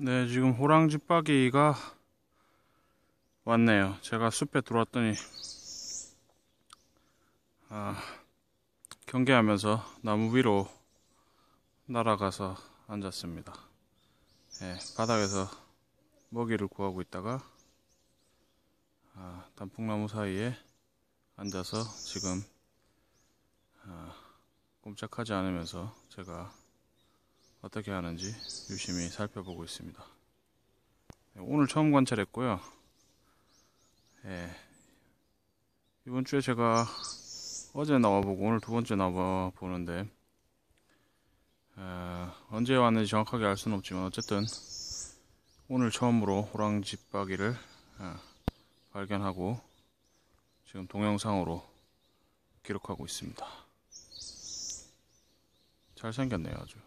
네, 지금 호랑지빠기가 왔네요. 제가 숲에 들어왔더니 아, 경계하면서 나무 위로 날아가서 앉았습니다. 네, 바닥에서 먹이를 구하고 있다가 아, 단풍나무 사이에 앉아서 지금 아, 꼼짝하지 않으면서 제가 어떻게 하는지 유심히 살펴보고 있습니다. 네, 오늘 처음 관찰했고요. 예, 이번 주에 제가 어제 나와보고 오늘 두 번째 나와보는데 어, 언제 왔는지 정확하게 알 수는 없지만 어쨌든 오늘 처음으로 호랑지빠기를 어, 발견하고 지금 동영상으로 기록하고 있습니다. 잘생겼네요 아주.